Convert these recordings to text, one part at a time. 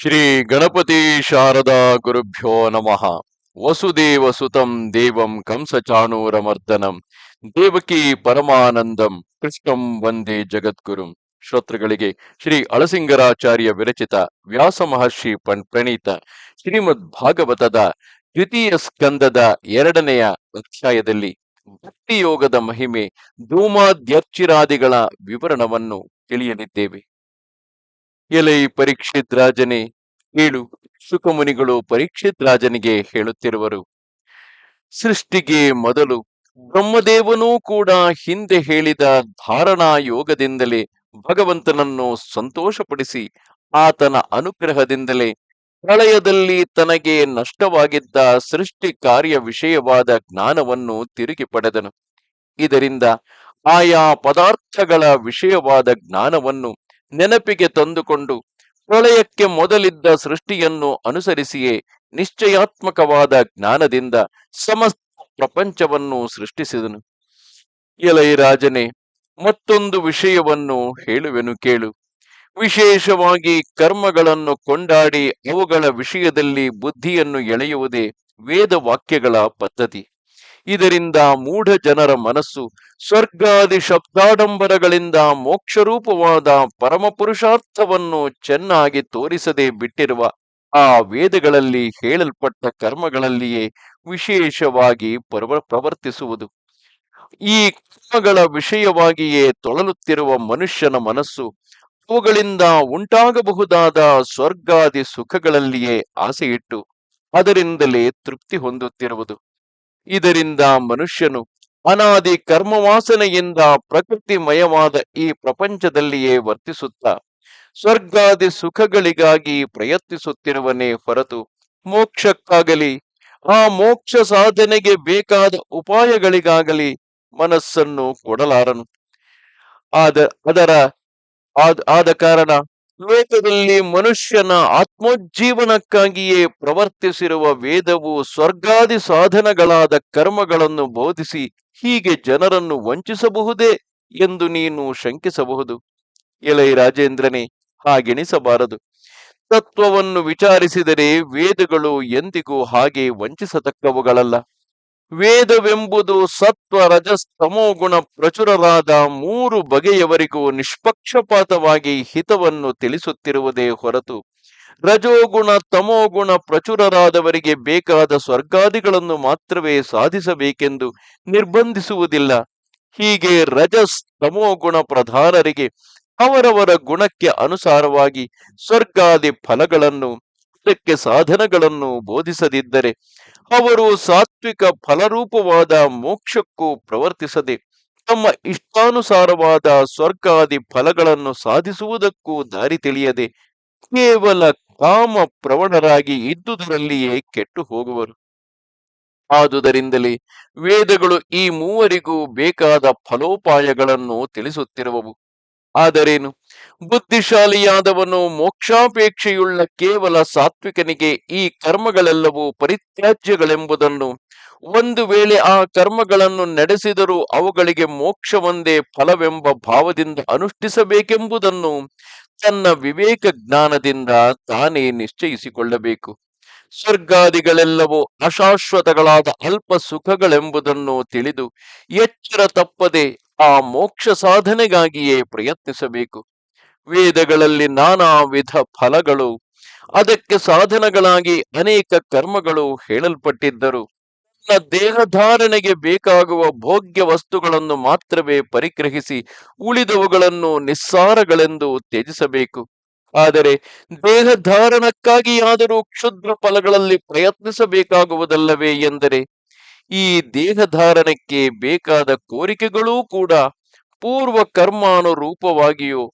ಶ್ರೀ ಗಣಪತಿ ಶಾರದಾ ಗುರುಭ್ಯೋ ನಮಃ. ವಸುದೇವ ಸುತಂ ದೇವಂ ಕಂಸಚಾಣೂರಮರ್ದನಂ ದೇವಕಿ ಪರಮಾನಂದಂ. ಕೃಷ್ಣಂ ವಂದೇ ಜಗದ್ಗುರುಂ. ಶ್ರೋತೃಗಳಿಗೆ ಶ್ರೀ ಅಳಸಿಂಗರಾಚಾರ್ಯ ವಿರಚಿತ ವ್ಯಾಸ ಮಹರ್ಷಿ ಪಣ್ ಪ್ರಣೀತ ಶ್ರೀಮದ್ ಭಾಗವತದ ದ್ವಿತೀಯ ಸ್ಕಂದದ ಎರಡನೆಯ ಅಧ್ಯಾಯದಲ್ಲಿ ಭಕ್ತಿಯೋಗದ ಮಹಿಮೆ ಧೂಮಾಧ್ಯರ್ಚಿರಾದಿಗಳ ವಿವರಣವನ್ನು ತಿಳಿಯಲಿದ್ದೇವೆ. ಎಲೈ ಪರೀಕ್ಷಿತ್ ರಾಜನೇ ಏಳು ಸುಖಮುನಿಗಳು ಪರೀಕ್ಷಿತ್ ರಾಜನಿಗೆ ಹೇಳುತ್ತಿರುವರು. ಸೃಷ್ಟಿಗೆ ಮೊದಲು ಬ್ರಹ್ಮದೇವನೂ ಕೂಡ ಹಿಂದೆ ಹೇಳಿದ ಧಾರಣಾ ಯೋಗದಿಂದಲೇ ಭಗವಂತನನ್ನು ಸಂತೋಷಪಡಿಸಿ ಆತನ ಅನುಗ್ರಹದಿಂದಲೇ ಪ್ರಳಯದಲ್ಲಿ ತನಗೆ ನಷ್ಟವಾಗಿದ್ದ ಸೃಷ್ಟಿ ಕಾರ್ಯ ವಿಷಯವಾದ ಜ್ಞಾನವನ್ನು ತಿರುಗಿ ಪಡೆದನು. ಇದರಿಂದ ಆಯಾ ಪದಾರ್ಥಗಳ ವಿಷಯವಾದ ಜ್ಞಾನವನ್ನು ನೆನಪಿಗೆ ತಂದುಕೊಂಡು ಪ್ರಳಯಕ್ಕೆ ಮೊದಲಿದ್ದ ಸೃಷ್ಟಿಯನ್ನು ಅನುಸರಿಸಿಯೇ ನಿಶ್ಚಯಾತ್ಮಕವಾದ ಜ್ಞಾನದಿಂದ ಸಮಸ್ತ ಪ್ರಪಂಚವನ್ನು ಸೃಷ್ಟಿಸಿದನು. ಎಲೈ ರಾಜನೇ, ಮತ್ತೊಂದು ವಿಷಯವನ್ನು ಹೇಳುವೆನು ಕೇಳು. ವಿಶೇಷವಾಗಿ ಕರ್ಮಗಳನ್ನು ಕೊಂಡಾಡಿ ಅವುಗಳ ವಿಷಯದಲ್ಲಿ ಬುದ್ಧಿಯನ್ನು ಎಳೆಯುವುದೇ ವೇದ ವಾಕ್ಯಗಳ ಪದ್ಧತಿ. ಇದರಿಂದ ಮೂಢ ಜನರ ಮನಸ್ಸು, ಸ್ವರ್ಗಾದಿ ಶಬ್ದಾಡಂಬರಗಳಿಂದ ಮೋಕ್ಷರೂಪವಾದ ಪರಮಪುರುಷಾರ್ಥವನ್ನು ಚೆನ್ನಾಗಿ ತೋರಿಸದೆ ಬಿಟ್ಟಿರುವ ಆ ವೇದಗಳಲ್ಲಿ ಹೇಳಲ್ಪಟ್ಟ ಕರ್ಮಗಳಲ್ಲಿಯೇ ವಿಶೇಷವಾಗಿ ಪರ್ವ, ಪ್ರವರ್ತಿಸುವುದು. ಈ ಕರ್ಮಗಳ ವಿಷಯವಾಗಿಯೇ ತೊಳಲುತ್ತಿರುವ ಮನುಷ್ಯನ ಮನಸ್ಸು ಅವುಗಳಿಂದ ಉಂಟಾಗಬಹುದಾದ ಸ್ವರ್ಗಾದಿ ಸುಖಗಳಲ್ಲಿಯೇ ಆಸೆಯಿಟ್ಟು ಅದರಿಂದಲೇ ತೃಪ್ತಿ ಹೊಂದುತ್ತಿರುವುದು. ಇದರಿಂದ ಮನುಷ್ಯನು ಅನಾದಿ ಕರ್ಮವಾಸನೆಯಿಂದ ಪ್ರಕೃತಿಮಯವಾದ ಈ ಪ್ರಪಂಚದಲ್ಲಿಯೇ ವರ್ತಿಸುತ್ತಾ ಸ್ವರ್ಗಾದಿ ಸುಖಗಳಿಗಾಗಿ ಪ್ರಯತ್ನಿಸುತ್ತಿರುವನೇ ಹೊರತು ಮೋಕ್ಷಕ್ಕಾಗಲಿ, ಆ ಮೋಕ್ಷ ಸಾಧನೆಗೆ ಬೇಕಾದ ಉಪಾಯಗಳಿಗಾಗಲಿ ಮನಸ್ಸನ್ನು ಕೊಡಲಾರನು. ಆದ, ಅದರ, ಆದ ಆದ ಕಾರಣ ಲೋಕದಲ್ಲಿ ಮನುಷ್ಯನ ಆತ್ಮೋಜ್ಜೀವನಕ್ಕಾಗಿಯೇ ಪ್ರವರ್ತಿಸಿರುವ ವೇದವು ಸ್ವರ್ಗಾದಿ ಸಾಧನಗಳಾದ ಕರ್ಮಗಳನ್ನು ಬೋಧಿಸಿ ಹೀಗೆ ಜನರನ್ನು ವಂಚಿಸಬಹುದೇ ಎಂದು ನೀನು ಶಂಕಿಸಬಹುದು. ಎಲೈ ರಾಜೇಂದ್ರನೇ, ಹಾಗೆಣಿಸಬಾರದು. ತತ್ವವನ್ನು ವಿಚಾರಿಸಿದರೆ ವೇದಗಳು ಎಂದಿಗೂ ಹಾಗೆ ವಂಚಿಸತಕ್ಕವುಗಳಲ್ಲ. ವೇದವೆಂಬುದು ಸತ್ವ ರಜಸ್ತಮೋ ಗುಣ, ಪ್ರಚುರರಾದ ಮೂರು ಬಗೆಯವರಿಗೂ ನಿಷ್ಪಕ್ಷಪಾತವಾಗಿ ಹಿತವನ್ನು ತಿಳಿಸುತ್ತಿರುವುದೇ ಹೊರತು. ರಜೋಗುಣ ತಮೋಗುಣ ಪ್ರಚುರರಾದವರಿಗೆ ಬೇಕಾದ ಸ್ವರ್ಗಾದಿಗಳನ್ನು ಮಾತ್ರವೇ ಸಾಧಿಸಬೇಕೆಂದು ನಿರ್ಬಂಧಿಸುವುದಿಲ್ಲ. ಹೀಗೆ ರಜಸ್ ತಮೋಗುಣ ಪ್ರಧಾನರಿಗೆ ಅವರವರ ಗುಣಕ್ಕೆ ಅನುಸಾರವಾಗಿ ಸ್ವರ್ಗಾದಿ ಫಲಗಳನ್ನು, ಅದಕ್ಕೆ ಸಾಧನಗಳನ್ನು ಬೋಧಿಸದಿದ್ದರೆ ಅವರು ಸಾತ್ವಿಕ ಫಲರೂಪವಾದ ಮೋಕ್ಷಕ್ಕೂ ಪ್ರವರ್ತಿಸದೆ ತಮ್ಮ ಇಷ್ಟಾನುಸಾರವಾದ ಸ್ವರ್ಗಾದಿ ಫಲಗಳನ್ನು ಸಾಧಿಸುವುದಕ್ಕೂ ದಾರಿ ತಿಳಿಯದೆ ಕೇವಲ ಕಾಮ ಪ್ರವಣರಾಗಿ ಇದ್ದುದರಲ್ಲಿಯೇ ಕೆಟ್ಟು ಹೋಗುವರು. ಆದುದರಿಂದಲೇ ವೇದಗಳು ಈ ಮೂವರಿಗೂ ಬೇಕಾದ ಫಲೋಪಾಯಗಳನ್ನು ತಿಳಿಸುತ್ತಿರುವವು. ಆದರೇನು? ಬುದ್ಧಿಶಾಲಿಯಾದವನು ಮೋಕ್ಷಾಪೇಕ್ಷೆಯುಳ್ಳ ಕೇವಲ ಸಾತ್ವಿಕನಿಗೆ ಈ ಕರ್ಮಗಳೆಲ್ಲವೂ ಪರಿತ್ಯಾಜ್ಯಗಳೆಂಬುದನ್ನು, ಒಂದು ವೇಳೆ ಆ ಕರ್ಮಗಳನ್ನು ನಡೆಸಿದರೂ ಅವುಗಳಿಗೆ ಮೋಕ್ಷವೊಂದೇ ಫಲವೆಂಬ ಭಾವದಿಂದ ಅನುಷ್ಠಿಸಬೇಕೆಂಬುದನ್ನು ತನ್ನ ವಿವೇಕ ಜ್ಞಾನದಿಂದ ತಾನೇ ನಿಶ್ಚಯಿಸಿಕೊಳ್ಳಬೇಕು. ಸ್ವರ್ಗಾದಿಗಳೆಲ್ಲವೂ ಅಶಾಶ್ವತಗಳಾದ ಅಲ್ಪ ಸುಖಗಳೆಂಬುದನ್ನು ತಿಳಿದು ಎಚ್ಚರ ತಪ್ಪದೆ ಆ ಮೋಕ್ಷ ಸಾಧನೆಗಾಗಿಯೇ ಪ್ರಯತ್ನಿಸಬೇಕು. ವೇದಗಳಲ್ಲಿ ನಾನಾ ವಿಧ ಫಲಗಳು, ಅದಕ್ಕೆ ಸಾಧನಗಳಾಗಿ ಅನೇಕ ಕರ್ಮಗಳು ಹೇಳಲ್ಪಟ್ಟಿದ್ದರು. ತನ್ನ ದೇಹಧಾರಣೆಗೆ ಬೇಕಾಗುವ ಭೋಗ್ಯ ವಸ್ತುಗಳನ್ನು ಮಾತ್ರವೇ ಪರಿಗ್ರಹಿಸಿ ಉಳಿದವುಗಳನ್ನು ನಿಸ್ಸಾರಗಳೆಂದು ತ್ಯಜಿಸಬೇಕು. ಆದರೆ ದೇಹಧಾರಣಕ್ಕಾಗಿಯಾದರೂ ಕ್ಷುದ್ರ ಫಲಗಳಲ್ಲಿ ಪ್ರಯತ್ನಿಸಬೇಕಾಗುವುದಲ್ಲವೇ ಎಂದರೆ ಈ ದೇಹಧಾರಣಕ್ಕೆ ಬೇಕಾದ ಕೋರಿಕೆಗಳೂ ಕೂಡ ಪೂರ್ವ ಕರ್ಮಾನುರೂಪವಾಗಿಯೋ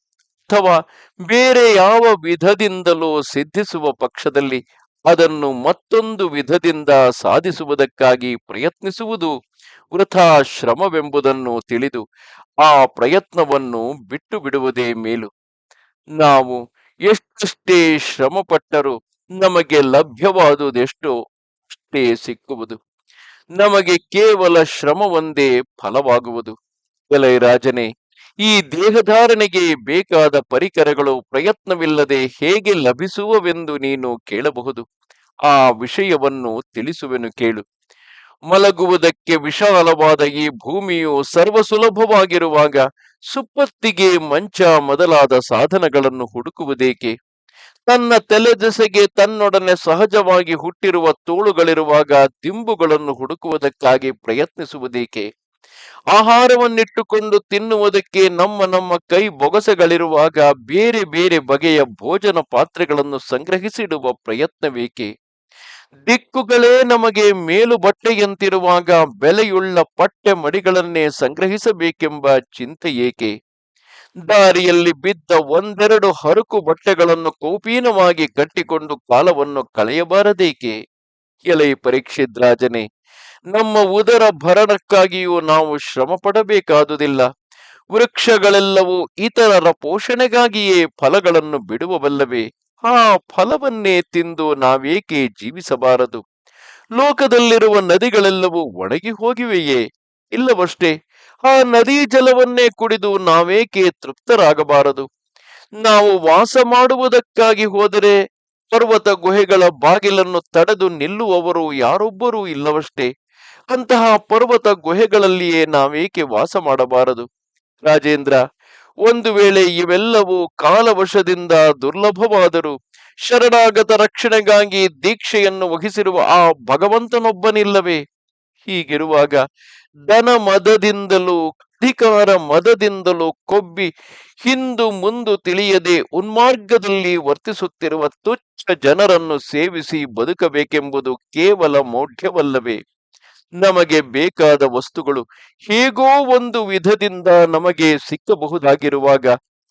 ಅಥವಾ ಬೇರೆ ಯಾವ ವಿಧದಿಂದಲೂ ಸಿದ್ಧಿಸುವ ಪಕ್ಷದಲ್ಲಿ ಅದನ್ನು ಮತ್ತೊಂದು ವಿಧದಿಂದ ಸಾಧಿಸುವುದಕ್ಕಾಗಿ ಪ್ರಯತ್ನಿಸುವುದು ವೃಥಾ ಶ್ರಮವೆಂಬುದನ್ನು ತಿಳಿದು ಆ ಪ್ರಯತ್ನವನ್ನು ಬಿಟ್ಟು ಬಿಡುವುದೇ ಮೇಲು. ನಾವು ಎಷ್ಟಷ್ಟೇ ಶ್ರಮಪಟ್ಟರೂ ನಮಗೆ ಲಭ್ಯವಾದುದೆಷ್ಟೋ ಅಷ್ಟೇ ಸಿಕ್ಕುವುದು. ನಮಗೆ ಕೇವಲ ಶ್ರಮವೊಂದೇ ಫಲವಾಗುವುದು. ರಾಜನೇ, ಈ ದೇಹಧಾರಣೆಗೆ ಬೇಕಾದ ಪರಿಕರಗಳು ಪ್ರಯತ್ನವಿಲ್ಲದೆ ಹೇಗೆ ಲಭಿಸುವವೆಂದು ನೀನು ಕೇಳಬಹುದು. ಆ ವಿಷಯವನ್ನು ತಿಳಿಸುವೆನು ಕೇಳು. ಮಲಗುವುದಕ್ಕೆ ವಿಶಾಲವಾದ ಈ ಭೂಮಿಯು ಸರ್ವ ಸುಲಭವಾಗಿರುವಾಗ ಸುಪ್ಪತ್ತಿಗೆ ಮಂಚ ಮೊದಲಾದ ಸಾಧನಗಳನ್ನು ಹುಡುಕುವುದೇಕೆ? ತನ್ನ ತಲೆದೆಸೆಗೆ ತನ್ನೊಡನೆ ಸಹಜವಾಗಿ ಹುಟ್ಟಿರುವ ತೋಳುಗಳಿರುವಾಗ ದಿಂಬುಗಳನ್ನು ಹುಡುಕುವುದಕ್ಕಾಗಿ ಪ್ರಯತ್ನಿಸುವುದೇಕೆ? ಆಹಾರವನ್ನಿಟ್ಟುಕೊಂಡು ತಿನ್ನುವುದಕ್ಕೆ ನಮ್ಮ ನಮ್ಮ ಕೈ ಬೊಗಸೆಗಳಿರುವಾಗ ಬೇರೆ ಬೇರೆ ಬಗೆಯ ಭೋಜನ ಪಾತ್ರೆಗಳನ್ನು ಸಂಗ್ರಹಿಸಿಡುವ ಪ್ರಯತ್ನವೇಕೆ? ದಿಕ್ಕುಗಳೇ ನಮಗೆ ಮೇಲು ಬಟ್ಟೆಯಂತಿರುವಾಗ ಬೆಲೆಯುಳ್ಳ ಪಟ್ಟೆ ಮಡಿಗಳನ್ನೇ ಸಂಗ್ರಹಿಸಬೇಕೆಂಬ ಚಿಂತೆ ಏಕೆ? ದಾರಿಯಲ್ಲಿ ಬಿದ್ದ ಒಂದೆರಡು ಹರಕು ಬಟ್ಟೆಗಳನ್ನು ಕೌಪೀನವಾಗಿ ಕಟ್ಟಿಕೊಂಡು ಕಾಲವನ್ನು ಕಳೆಯಬಾರದೇಕೆ? ಎಲೆ ಪರೀಕ್ಷಿದ್ ರಾಜನೇ, ನಮ್ಮ ಉದರ ಭರಣಕ್ಕಾಗಿಯೂ ನಾವು ಶ್ರಮ ಪಡಬೇಕಾದುದಿಲ್ಲ ವೃಕ್ಷಗಳೆಲ್ಲವೂ ಇತರರ ಪೋಷಣೆಗಾಗಿಯೇ ಫಲಗಳನ್ನು ಬಿಡುವವಲ್ಲವೇ? ಆ ಫಲವನ್ನೇ ತಿಂದು ನಾವೇಕೆ ಜೀವಿಸಬಾರದು? ಲೋಕದಲ್ಲಿರುವ ನದಿಗಳೆಲ್ಲವೂ ಒಣಗಿ ಹೋಗಿವೆಯೇ? ಇಲ್ಲವಷ್ಟೇ ಆ ನದಿ ಜಲವನ್ನೇ ಕುಡಿದು ನಾವೇಕೆ ತೃಪ್ತರಾಗಬಾರದು? ನಾವು ವಾಸ ಮಾಡುವುದಕ್ಕಾಗಿ ಹೋದರೆ ಪರ್ವತ ಗುಹೆಗಳ ಬಾಗಿಲನ್ನು ತಡೆದು ನಿಲ್ಲುವವರು ಯಾರೊಬ್ಬರೂ ಇಲ್ಲವಷ್ಟೇ. ಅಂತಹ ಪರ್ವತ ಗುಹೆಗಳಲ್ಲಿಯೇ ನಾವೇಕೆ ವಾಸ ಮಾಡಬಾರದು? ರಾಜೇಂದ್ರ, ಒಂದು ವೇಳೆ ಇವೆಲ್ಲವೂ ಕಾಲವಶದಿಂದ ದುರ್ಲಭವಾದರೂ ಶರಣಾಗತ ರಕ್ಷಣೆಗಾಗಿ ದೀಕ್ಷೆಯನ್ನು ವಹಿಸಿರುವ ಆ ಭಗವಂತನೊಬ್ಬನಿಲ್ಲವೇ? ಹೀಗಿರುವಾಗ ಧನ ಮದದಿಂದಲೂ, ಅಧಿಕಾರ ಮದದಿಂದಲೂ ಕೊಬ್ಬಿ ಹಿಂದು ಮುಂದು ತಿಳಿಯದೆ ಉನ್ಮಾರ್ಗದಲ್ಲಿ ವರ್ತಿಸುತ್ತಿರುವ ತುಚ್ಛ ಜನರನ್ನು ಸೇವಿಸಿ ಬದುಕಬೇಕೆಂಬುದು ಕೇವಲ ಮೌಢ್ಯವಲ್ಲವೇ? ನಮಗೆ ಬೇಕಾದ ವಸ್ತುಗಳು ಹೇಗೋ ಒಂದು ವಿಧದಿಂದ ನಮಗೆ ಸಿಕ್ಕಬಹುದಾಗಿರುವಾಗ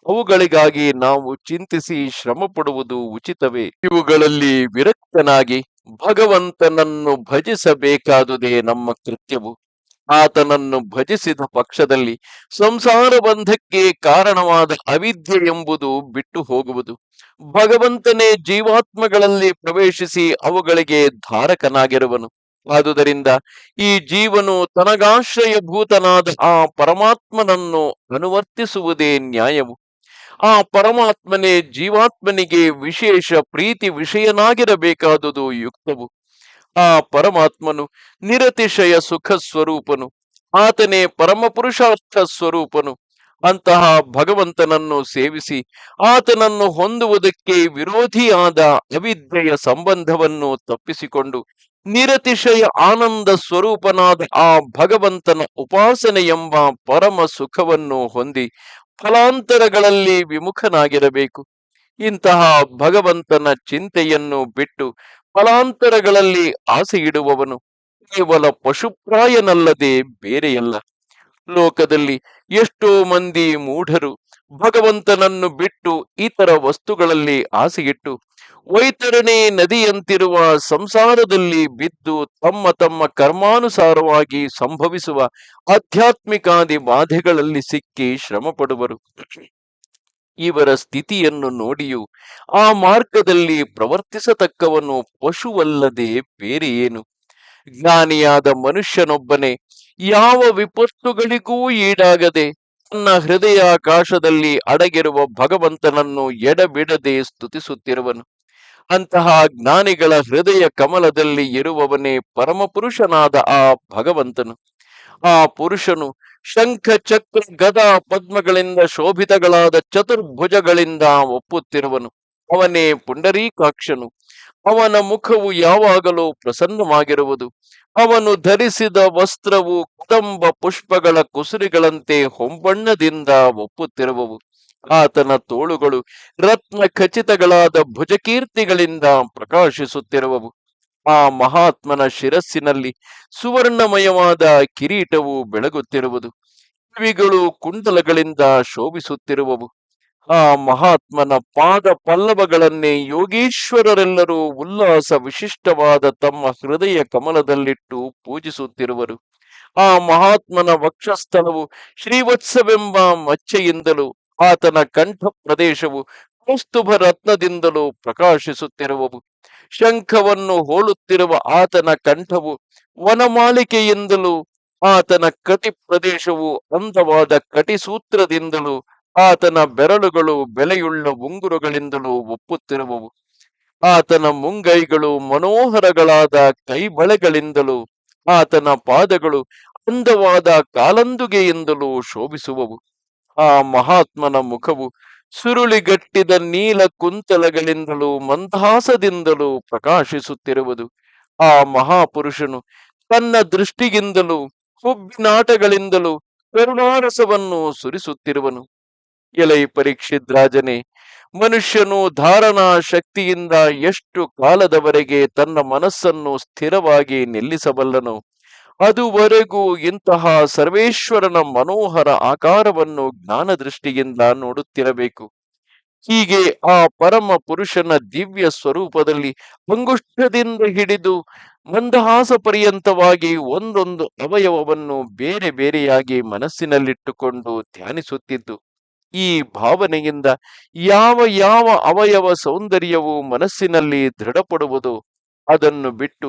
ಅವುಗಳಿಗಾಗಿ ನಾವು ಚಿಂತಿಸಿ ಶ್ರಮ ಪಡುವುದು ಉಚಿತವೇ? ಇವುಗಳಲ್ಲಿ ವಿರಕ್ತನಾಗಿ ಭಗವಂತನನ್ನು ಭಜಿಸಬೇಕಾದುದೇ ನಮ್ಮ ಕೃತ್ಯವು. ಆತನನ್ನು ಭಜಿಸಿದ ಪಕ್ಷದಲ್ಲಿ ಸಂಸಾರ ಬಂಧಕ್ಕೆ ಕಾರಣವಾದ ಅವಿದ್ಯೆ ಎಂಬುದು ಬಿಟ್ಟು ಹೋಗುವುದು. ಭಗವಂತನೇ ಜೀವಾತ್ಮಗಳಲ್ಲಿ ಪ್ರವೇಶಿಸಿ ಅವುಗಳಿಗೆ ಧಾರಕನಾಗಿರುವನು. ಆದುದರಿಂದ ಈ ಜೀವನು ತನಗಾಶ್ರಯಭೂತನಾದ ಆ ಪರಮಾತ್ಮನನ್ನು ಅನುವರ್ತಿಸುವುದೇ ನ್ಯಾಯವು. ಆ ಪರಮಾತ್ಮನೇ ಜೀವಾತ್ಮನಿಗೆ ವಿಶೇಷ ಪ್ರೀತಿ ವಿಷಯನಾಗಿರಬೇಕಾದುದು ಯುಕ್ತವು. ಆ ಪರಮಾತ್ಮನು ನಿರತಿಶಯ ಸುಖ ಸ್ವರೂಪನು. ಆತನೇ ಪರಮಪುರುಷಾರ್ಥ ಸ್ವರೂಪನು. ಅಂತಹ ಭಗವಂತನನ್ನು ಸೇವಿಸಿ ಆತನನ್ನು ಹೊಂದುವುದಕ್ಕೆ ವಿರೋಧಿಯಾದ ಅವಿದ್ಯೆಯ ಸಂಬಂಧವನ್ನು ತಪ್ಪಿಸಿಕೊಂಡು ನಿರತಿಶಯ ಆನಂದ ಸ್ವರೂಪನಾದ ಆ ಭಗವಂತನ ಉಪಾಸನೆ ಎಂಬ ಪರಮ ಸುಖವನ್ನು ಹೊಂದಿ ಫಲಾಂತರಗಳಲ್ಲಿ ವಿಮುಖನಾಗಿರಬೇಕು. ಇಂತಹ ಭಗವಂತನ ಚಿಂತೆಯನ್ನು ಬಿಟ್ಟು ಫಲಾಂತರಗಳಲ್ಲಿ ಆಸೆ ಇಡುವವನು ಕೇವಲ ಪಶುಪ್ರಾಯನಲ್ಲದೆ ಬೇರೆಯಲ್ಲ. ಲೋಕದಲ್ಲಿ ಎಷ್ಟೋ ಮಂದಿ ಮೂಢರು ಭಗವಂತನನ್ನು ಬಿಟ್ಟು ಇತರ ವಸ್ತುಗಳಲ್ಲಿ ಆಸೆಯಿಟ್ಟು ವೈತರಣೆ ನದಿಯಂತಿರುವ ಸಂಸಾರದಲ್ಲಿ ಬಿದ್ದು ತಮ್ಮ ತಮ್ಮ ಕರ್ಮಾನುಸಾರವಾಗಿ ಸಂಭವಿಸುವ ಆಧ್ಯಾತ್ಮಿಕಾದಿ ಬಾಧೆಗಳಲ್ಲಿ ಸಿಕ್ಕಿ ಶ್ರಮ ಪಡುವರು ಇವರ ಸ್ಥಿತಿಯನ್ನು ನೋಡಿಯೂ ಆ ಮಾರ್ಗದಲ್ಲಿ ಪ್ರವರ್ತಿಸತಕ್ಕವನು ಪಶುವಲ್ಲದೆ ಬೇರೆ ಏನು? ಜ್ಞಾನಿಯಾದ ಮನುಷ್ಯನೊಬ್ಬನೇ, ಯಾವ ವಿಪತ್ತುಗಳಿಗೂ ಈಡಾಗದೆ ತನ್ನ ಹೃದಯಾಕಾಶದಲ್ಲಿ ಅಡಗಿರುವ ಭಗವಂತನನ್ನು ಎಡಬಿಡದೆ ಸ್ತುತಿಸುತ್ತಿರುವನು. ಅಂತಹ ಜ್ಞಾನಿಗಳ ಹೃದಯ ಕಮಲದಲ್ಲಿ ಇರುವವನೇ ಪರಮಪುರುಷನಾದ ಆ ಭಗವಂತನು. ಆ ಪುರುಷನು ಶಂಖ ಚಕ್ರ ಗದಾ ಪದ್ಮಗಳಿಂದ ಶೋಭಿತಗಳಾದ ಚತುರ್ಭುಜಗಳಿಂದ ಒಪ್ಪುತ್ತಿರುವನು. ಅವನೇ ಪುಂಡರೀಕಾಕ್ಷನು. ಅವನ ಮುಖವು ಯಾವಾಗಲೂ ಪ್ರಸನ್ನವಾಗಿರುವುದು. ಅವನು ಧರಿಸಿದ ವಸ್ತ್ರವು ಕದಂಬ ಪುಷ್ಪಗಳ ಕುಸುರಿಗಳಂತೆ ಹೊಂಬಣ್ಣದಿಂದ ಒಪ್ಪುತ್ತಿರುವವು. ಆತನ ತೋಳುಗಳು ರತ್ನ ಖಚಿತಗಳಾದ ಭುಜಕೀರ್ತಿಗಳಿಂದ ಪ್ರಕಾಶಿಸುತ್ತಿರುವವು. ಆ ಮಹಾತ್ಮನ ಶಿರಸ್ಸಿನಲ್ಲಿ ಸುವರ್ಣಮಯವಾದ ಕಿರೀಟವು ಬೆಳಗುತ್ತಿರುವುದು. ಕಿವಿಗಳು ಕುಂಡಲಗಳಿಂದ ಶೋಭಿಸುತ್ತಿರುವವು. ಆ ಮಹಾತ್ಮನ ಪಾದ ಪಲ್ಲವಗಳನ್ನೇ ಯೋಗೀಶ್ವರರೆಲ್ಲರೂ ಉಲ್ಲಾಸ ವಿಶಿಷ್ಟವಾದ ತಮ್ಮ ಹೃದಯ ಕಮಲದಲ್ಲಿಟ್ಟು ಪೂಜಿಸುತ್ತಿರುವರು. ಆ ಮಹಾತ್ಮನ ವಕ್ಷಸ್ಥಳವು ಶ್ರೀವತ್ಸವೆಂಬ ಮಚ್ಚೆಯಿಂದಲೂ ಆತನ ಕಂಠ ಪ್ರದೇಶವು ಕೌಸ್ತುಭ ರತ್ನದಿಂದಲೂ ಪ್ರಕಾಶಿಸುತ್ತಿರುವವು. ಶಂಖವನ್ನು ಹೋಲುತ್ತಿರುವ ಆತನ ಕಂಠವು ವನಮಾಲಿಕೆಯಿಂದಲೂ ಆತನ ಕಟಿ ಪ್ರದೇಶವು ಅಂದವಾದ ಕಟಿಸೂತ್ರದಿಂದಲೂ ಆತನ ಬೆರಳುಗಳು ಬೆಲೆಯುಳ್ಳ ಉಂಗುರುಗಳಿಂದಲೂ ಒಪ್ಪುತ್ತಿರುವವು. ಆತನ ಮುಂಗೈಗಳು ಮನೋಹರಗಳಾದ ಕೈಬಳೆಗಳಿಂದಲೂ ಆತನ ಪಾದಗಳು ಅಂದವಾದ ಕಾಲಂದುಗೆಯಿಂದಲೂ ಶೋಭಿಸುವವು. ಆ ಮಹಾತ್ಮನ ಮುಖವು ಸುರುಳಿಗಟ್ಟಿದ ನೀಲ ಕುಂತಲಗಳಿಂದಲೂ ಮಂದಹಾಸದಿಂದಲೂ ಪ್ರಕಾಶಿಸುತ್ತಿರುವುದು. ಆ ಮಹಾಪುರುಷನು ತನ್ನ ದೃಷ್ಟಿಗಿಂದಲೂ, ಹುಬ್ಬಿನಾಟಗಳಿಂದಲೂ ಕರುಣಾರಸವನ್ನು ಸುರಿಸುತ್ತಿರುವನು. ಎಲೈ ಪರೀಕ್ಷಿದ್ರಾಜನೇ ಮನುಷ್ಯನು ಧಾರಣಾ ಶಕ್ತಿಯಿಂದ ಎಷ್ಟು ಕಾಲದವರೆಗೆ ತನ್ನ ಮನಸ್ಸನ್ನು ಸ್ಥಿರವಾಗಿ ನಿಲ್ಲಿಸಬಲ್ಲನೋ ಅದುವರೆಗೂ ಇಂತಹ ಸರ್ವೇಶ್ವರನ ಮನೋಹರ ಆಕಾರವನ್ನು ಜ್ಞಾನ ದೃಷ್ಟಿಯಿಂದ ನೋಡುತ್ತಿರಬೇಕು. ಹೀಗೆ ಆ ಪರಮ ಪುರುಷನ ದಿವ್ಯ ಸ್ವರೂಪದಲ್ಲಿ ಅಂಗುಷ್ಠದಿಂದ ಹಿಡಿದು ಮಂದಹಾಸ ಪರ್ಯಂತವಾಗಿ ಒಂದೊಂದು ಅವಯವವನ್ನು ಬೇರೆ ಬೇರೆಯಾಗಿ ಮನಸ್ಸಿನಲ್ಲಿಟ್ಟುಕೊಂಡು ಧ್ಯಾನಿಸುತ್ತಿದ್ದು, ಈ ಭಾವನೆಯಿಂದ ಯಾವ ಯಾವ ಅವಯವ ಸೌಂದರ್ಯವು ಮನಸ್ಸಿನಲ್ಲಿ ದೃಢಪಡುವುದು ಅದನ್ನು ಬಿಟ್ಟು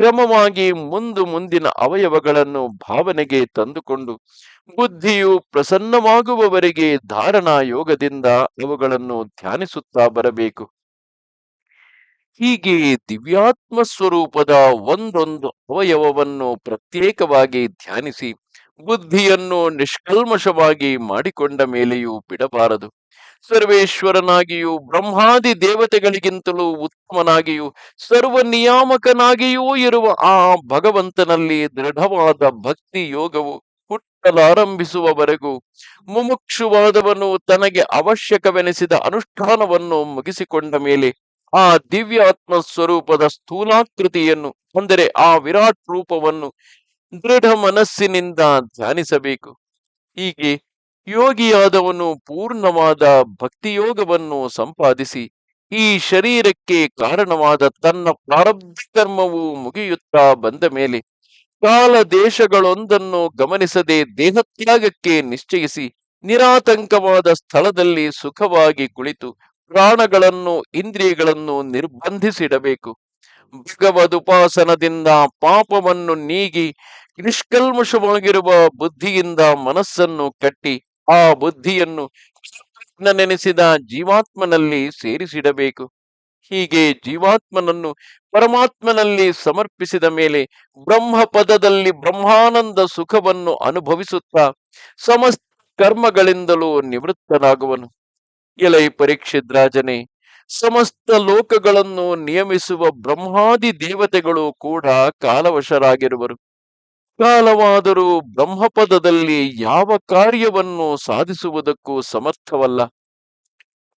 ಕ್ರಮವಾಗಿ ಮುಂದು ಮುಂದಿನ ಅವಯವಗಳನ್ನು ಭಾವನೆಗೆ ತಂದುಕೊಂಡು ಬುದ್ಧಿಯು ಪ್ರಸನ್ನವಾಗುವವರೆಗೆ ಧಾರಣಾ ಯೋಗದಿಂದ ಅವುಗಳನ್ನು ಧ್ಯಾನಿಸುತ್ತಾ ಬರಬೇಕು. ಹೀಗೆ ದಿವ್ಯಾತ್ಮ ಸ್ವರೂಪದ ಒಂದೊಂದು ಅವಯವವನ್ನು ಪ್ರತ್ಯೇಕವಾಗಿ ಧ್ಯಾನಿಸಿ ಬುದ್ಧಿಯನ್ನು ನಿಷ್ಕಲ್ಮಶವಾಗಿ ಮಾಡಿಕೊಂಡ ಮೇಲೆಯೂ ಬಿಡಬಾರದು. ಸರ್ವೇಶ್ವರನಾಗಿಯೂ, ಬ್ರಹ್ಮಾದಿ ದೇವತೆಗಳಿಗಿಂತಲೂ ಉತ್ತಮನಾಗಿಯೂ, ಸರ್ವ ನಿಯಾಮಕನಾಗಿಯೂ ಇರುವ ಆ ಭಗವಂತನಲ್ಲಿ ದೃಢವಾದ ಭಕ್ತಿ ಯೋಗವು ಹುಟ್ಟಲಾರಂಭಿಸುವವರೆಗೂ, ಮುಮುಕ್ಷುವಾದವನು ತನಗೆ ಅವಶ್ಯಕವೆನಿಸಿದ ಅನುಷ್ಠಾನವನ್ನು ಮುಗಿಸಿಕೊಂಡ ಮೇಲೆ ಆ ದಿವ್ಯಾತ್ಮ ಸ್ವರೂಪದ ಸ್ಥೂಲಾಕೃತಿಯನ್ನು, ಅಂದರೆ ಆ ವಿರಾಟ್ ರೂಪವನ್ನು ದೃಢ ಮನಸ್ಸಿನಿಂದ ಧ್ಯಾನಿಸಬೇಕು. ಹೀಗೆ ಯೋಗಿಯಾದವನು ಪೂರ್ಣವಾದ ಭಕ್ತಿಯೋಗವನ್ನು ಸಂಪಾದಿಸಿ ಈ ಶರೀರಕ್ಕೆ ಕಾರಣವಾದ ತನ್ನ ಪ್ರಾರಬ್ಧ ಕರ್ಮವು ಮುಗಿಯುತ್ತಾ ಬಂದ ಮೇಲೆ ಕಾಲ ದೇಶಗಳೊಂದನ್ನು ಗಮನಿಸದೆ ದೇಹತ್ಯಾಗಕ್ಕೆ ನಿಶ್ಚಯಿಸಿ ನಿರಾತಂಕವಾದ ಸ್ಥಳದಲ್ಲಿ ಸುಖವಾಗಿ ಕುಳಿತು ಪ್ರಾಣಗಳನ್ನು, ಇಂದ್ರಿಯಗಳನ್ನು ನಿರ್ಬಂಧಿಸಿಡಬೇಕು. ಭಗವದುಪಾಸನದಿಂದ ಪಾಪವನ್ನು ನೀಗಿ ನಿಷ್ಕಲ್ಮಶವಾಗಿರುವ ಬುದ್ಧಿಯಿಂದ ಮನಸ್ಸನ್ನು ಕಟ್ಟಿ ಆ ಬುದ್ಧಿಯನ್ನು ನೆನೆಸಿದ ಜೀವಾತ್ಮನಲ್ಲಿ ಸೇರಿಸಿಡಬೇಕು. ಹೀಗೆ ಜೀವಾತ್ಮನನ್ನು ಪರಮಾತ್ಮನಲ್ಲಿ ಸಮರ್ಪಿಸಿದ ಮೇಲೆ ಬ್ರಹ್ಮ ಪದದಲ್ಲಿ ಬ್ರಹ್ಮಾನಂದ ಸುಖವನ್ನು ಅನುಭವಿಸುತ್ತಾ ಸಮಸ್ತ ಕರ್ಮಗಳಿಂದಲೂ ನಿವೃತ್ತನಾಗುವನು. ಎಲೈ ಪರೀಕ್ಷಿತ್ ರಾಜನೇ ಸಮಸ್ತ ಲೋಕಗಳನ್ನು ನಿಯಮಿಸುವ ಬ್ರಹ್ಮಾದಿ ದೇವತೆಗಳು ಕೂಡ ಕಾಲವಶರಾಗಿರುವರು. ಕಾಲವಾದರೂ ಬ್ರಹ್ಮಪದದಲ್ಲಿ ಯಾವ ಕಾರ್ಯವನ್ನು ಸಾಧಿಸುವುದಕ್ಕೂ ಸಮರ್ಥವಲ್ಲ.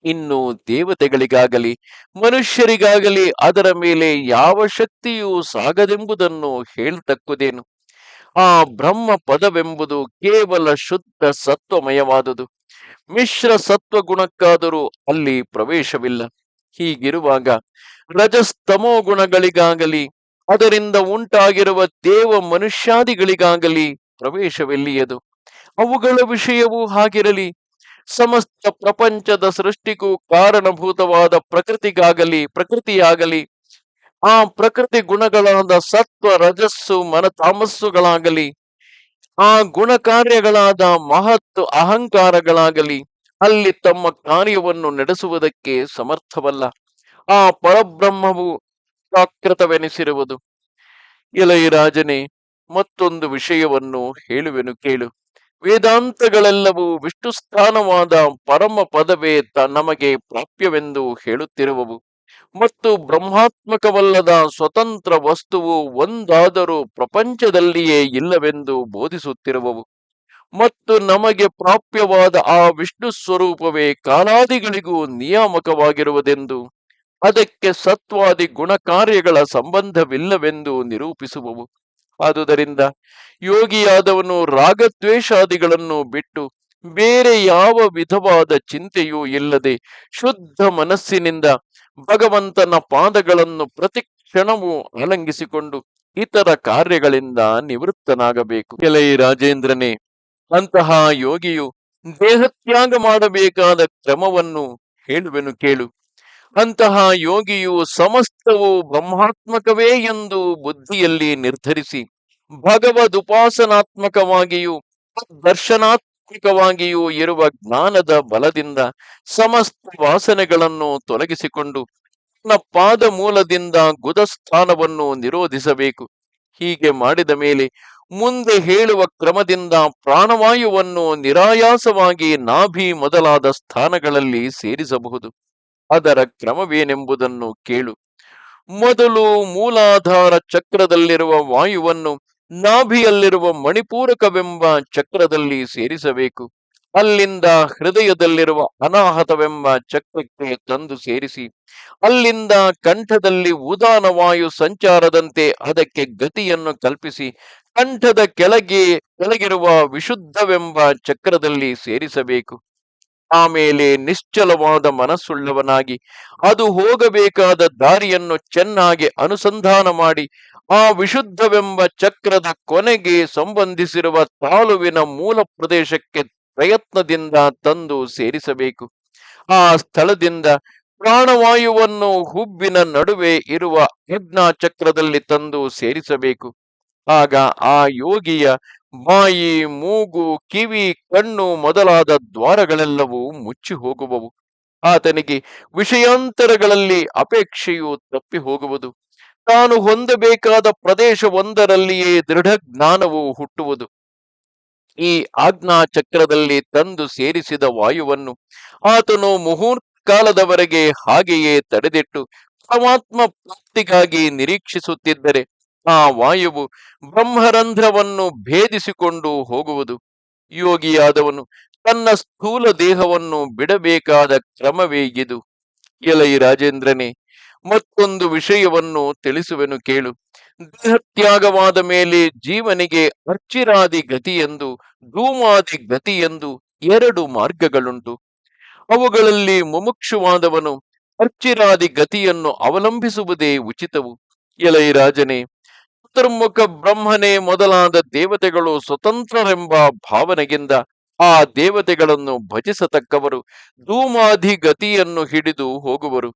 ಇನ್ನು ದೇವತೆಗಳಿಗಾಗಲಿ, ಮನುಷ್ಯರಿಗಾಗಲಿ ಅದರ ಮೇಲೆ ಯಾವ ಶಕ್ತಿಯೂ ಸಾಗದೆಂಬುದನ್ನು ಹೇಳತಕ್ಕುದೇನು. ಆ ಬ್ರಹ್ಮ ಪದವೆಂಬುದು ಕೇವಲ ಶುದ್ಧ ಸತ್ವಮಯವಾದುದು. ಮಿಶ್ರ ಸತ್ವ ಗುಣಕ್ಕಾದರೂ ಅಲ್ಲಿ ಪ್ರವೇಶವಿಲ್ಲ. ಹೀಗಿರುವಾಗ ರಜಸ್ತಮೋ ಗುಣಗಳಿಗಾಗಲಿ, ಅದರಿಂದ ಉಂಟಾಗಿರುವ ದೇವ ಮನುಷ್ಯಾದಿಗಳಿಗಾಗಲಿ ಪ್ರವೇಶವೆಲ್ಲಿಯದು? ಅವುಗಳ ವಿಷಯವೂ ಹಾಗಿರಲಿ. ಸಮಸ್ತ ಪ್ರಪಂಚದ ಸೃಷ್ಟಿಗೂ ಕಾರಣಭೂತವಾದ ಪ್ರಕೃತಿಗಾಗಲಿ, ಪ್ರಕೃತಿಯಾಗಲಿ, ಆ ಪ್ರಕೃತಿ ಗುಣಗಳಾದ ಸತ್ವ, ರಜಸ್ಸು ಮನ ತಾಮಸ್ಸುಗಳಾಗಲಿ ಆ ಗುಣ ಕಾರ್ಯಗಳಾದ ಮಹತ್ತು ಅಹಂಕಾರಗಳಾಗಲಿ, ಅಲ್ಲಿ ತಮ್ಮ ಕಾರ್ಯವನ್ನು ನಡೆಸುವುದಕ್ಕೆ ಸಮರ್ಥವಲ್ಲ. ಆ ಪರಬ್ರಹ್ಮವು ಪ್ರಾಕೃತವೆನಿಸಿರುವುದು ಇಲೈರಾಜನೇ ಮತ್ತೊಂದು ವಿಷಯವನ್ನು ಹೇಳುವೆನು ಕೇಳು. ವೇದಾಂತಗಳೆಲ್ಲವೂ ವಿಷ್ಣು ಸ್ಥಾನವಾದ ಪರಮ ಪದವೇ ನಮಗೆ ಪ್ರಾಪ್ಯವೆಂದು ಹೇಳುತ್ತಿರುವವು. ಮತ್ತು ಬ್ರಹ್ಮಾತ್ಮಕವಲ್ಲದ ಸ್ವತಂತ್ರ ವಸ್ತುವು ಒಂದಾದರೂ ಪ್ರಪಂಚದಲ್ಲಿಯೇ ಇಲ್ಲವೆಂದು ಬೋಧಿಸುತ್ತಿರುವವು. ಮತ್ತು ನಮಗೆ ಪ್ರಾಪ್ಯವಾದ ಆ ವಿಷ್ಣು ಸ್ವರೂಪವೇ ಕಾಲಾದಿಗಳಿಗೂ ನಿಯಾಮಕವಾಗಿರುವುದೆಂದು, ಅದಕ್ಕೆ ಸತ್ವಾದಿ ಗುಣ ಕಾರ್ಯಗಳ ಸಂಬಂಧವಿಲ್ಲವೆಂದು ನಿರೂಪಿಸುವವು. ಆದುದರಿಂದ ಯೋಗಿಯಾದವನು ರಾಗದ್ವೇಷಾದಿಗಳನ್ನು ಬಿಟ್ಟು ಬೇರೆ ಯಾವ ವಿಧವಾದ ಚಿಂತೆಯೂ ಇಲ್ಲದೆ ಶುದ್ಧ ಮನಸ್ಸಿನಿಂದ ಭಗವಂತನ ಪಾದಗಳನ್ನು ಪ್ರತಿ ಕ್ಷಣವೂ ಆಲಂಗಿಸಿಕೊಂಡು ಇತರ ಕಾರ್ಯಗಳಿಂದ ನಿವೃತ್ತನಾಗಬೇಕು. ಎಲೈ ರಾಜೇಂದ್ರನೇ, ಅಂತಹ ಯೋಗಿಯು ದೇಹತ್ಯಾಗ ಮಾಡಬೇಕಾದ ಕ್ರಮವನ್ನು ಹೇಳುವೆನು ಕೇಳು. ಅಂತಹ ಯೋಗಿಯು ಸಮಸ್ತವು ಬ್ರಹ್ಮಾತ್ಮಕವೇ ಎಂದು ಬುದ್ಧಿಯಲ್ಲಿ ನಿರ್ಧರಿಸಿ ಭಗವದುಪಾಸನಾತ್ಮಕವಾಗಿಯೂ ದರ್ಶನಾತ್ಮಕವಾಗಿಯೂ ಇರುವ ಜ್ಞಾನದ ಬಲದಿಂದ ಸಮಸ್ತ ವಾಸನೆಗಳನ್ನು ತೊಲಗಿಸಿಕೊಂಡು ತನ್ನ ಪಾದ ಮೂಲದಿಂದ ಗುದಸ್ಥಾನವನ್ನು ನಿರೋಧಿಸಬೇಕು. ಹೀಗೆ ಮಾಡಿದ ಮೇಲೆ ಮುಂದೆ ಹೇಳುವ ಕ್ರಮದಿಂದ ಪ್ರಾಣವಾಯುವನ್ನು ನಿರಾಯಾಸವಾಗಿ ನಾಭಿ ಮೊದಲಾದ ಸ್ಥಾನಗಳಲ್ಲಿ ಸೇರಿಸಬಹುದು. ಅದರ ಕ್ರಮವೇನೆಂಬುದನ್ನು ಕೇಳು. ಮೊದಲು ಮೂಲಾಧಾರ ಚಕ್ರದಲ್ಲಿರುವ ವಾಯುವನ್ನು ನಾಭಿಯಲ್ಲಿರುವ ಮಣಿಪೂರಕವೆಂಬ ಚಕ್ರದಲ್ಲಿ ಸೇರಿಸಬೇಕು. ಅಲ್ಲಿಂದ ಹೃದಯದಲ್ಲಿರುವ ಅನಾಹತವೆಂಬ ಚಕ್ರಕ್ಕೆ ತಂದು ಸೇರಿಸಿ, ಅಲ್ಲಿಂದ ಕಂಠದಲ್ಲಿ ಉದಾನ ವಾಯು ಸಂಚಾರದಂತೆ ಅದಕ್ಕೆ ಗತಿಯನ್ನು ಕಲ್ಪಿಸಿ, ಕಂಠದ ಕೆಳಗೆ ಕೆಳಗಿರುವ ವಿಶುದ್ಧವೆಂಬ ಚಕ್ರದಲ್ಲಿ ಸೇರಿಸಬೇಕು. ಆಮೇಲೆ ನಿಶ್ಚಲವಾದ ಮನಸ್ಸುಳ್ಳವನಾಗಿ, ಅದು ಹೋಗಬೇಕಾದ ದಾರಿಯನ್ನು ಚೆನ್ನಾಗಿ ಅನುಸಂಧಾನ ಮಾಡಿ ಆ ವಿಶುದ್ಧವೆಂಬ ಚಕ್ರದ ಕೊನೆಗೆ ಸಂಬಂಧಿಸಿರುವ ತಾಲುವಿನ ಮೂಲ ಪ್ರದೇಶಕ್ಕೆ ಪ್ರಯತ್ನದಿಂದ ತಂದು ಸೇರಿಸಬೇಕು. ಆ ಸ್ಥಳದಿಂದ ಪ್ರಾಣವಾಯುವನ್ನು ಹುಬ್ಬಿನ ನಡುವೆ ಇರುವ ಯಜ್ಞ ಚಕ್ರದಲ್ಲಿ ತಂದು ಸೇರಿಸಬೇಕು. ಆಗ ಆ ಯೋಗಿಯ ಬಾಯಿ, ಮೂಗು, ಕಿವಿ, ಕಣ್ಣು ಮೊದಲಾದ ದ್ವಾರಗಳೆಲ್ಲವೂ ಮುಚ್ಚಿ ಹೋಗುವವು. ಆತನಿಗೆ ವಿಷಯಾಂತರಗಳಲ್ಲಿ ಅಪೇಕ್ಷೆಯು ತಪ್ಪಿ ಹೋಗುವುದು. ತಾನು ಹೊಂದಬೇಕಾದ ಪ್ರದೇಶವೊಂದರಲ್ಲಿಯೇ ದೃಢ ಜ್ಞಾನವು ಹುಟ್ಟುವುದು. ಈ ಆಜ್ಞಾ ಚಕ್ರದಲ್ಲಿ ತಂದು ಸೇರಿಸಿದ ವಾಯುವನ್ನು ಆತನು ಮುಹೂರ್ತ ಕಾಲದವರೆಗೆ ಹಾಗೆಯೇ ತಡೆದಿಟ್ಟು ಪರಮಾತ್ಮ ಪ್ರಾಪ್ತಿಗಾಗಿ ನಿರೀಕ್ಷಿಸುತ್ತಿದ್ದರೆ ಆ ವಾಯುವು ಬ್ರಹ್ಮರಂಧ್ರವನ್ನು ಭೇದಿಸಿಕೊಂಡು ಹೋಗುವುದು. ಯೋಗಿಯಾದವನು ತನ್ನ ಸ್ಥೂಲ ದೇಹವನ್ನು ಬಿಡಬೇಕಾದ ಕ್ರಮವೇ ಇದು. ಎಲೈ ರಾಜೇಂದ್ರನೇ ಮತ್ತೊಂದು ವಿಷಯವನ್ನು ತಿಳಿಸುವೆನು ಕೇಳು. ದೇಹತ್ಯಾಗವಾದ ಮೇಲೆ ಜೀವನಿಗೆ ಅರ್ಚಿರಾದಿ ಗತಿಯೆಂದು, ಧೂಮಾದಿ ಗತಿಯೆಂದು ಎರಡು ಮಾರ್ಗಗಳುಂಟು. ಅವುಗಳಲ್ಲಿ ಮುಮುಕ್ಷುವಾದವನು ಅರ್ಚಿರಾದಿ ಗತಿಯನ್ನು ಅವಲಂಬಿಸುವುದೇ ಉಚಿತವು. ಎಲೈ ರಾಜನೇ ಚತುರ್ಮುಖ ಬ್ರಹ್ಮನೇ ಮೊದಲಾದ ದೇವತೆಗಳು ಸ್ವತಂತ್ರರೆಂಬ ಭಾವನೆಗಿಂದ ಆ ದೇವತೆಗಳನ್ನು ಭಜಿಸತಕ್ಕವರು ಧೂಮಾಧಿ ಗತಿಯನ್ನು ಹಿಡಿದು ಹೋಗುವರು.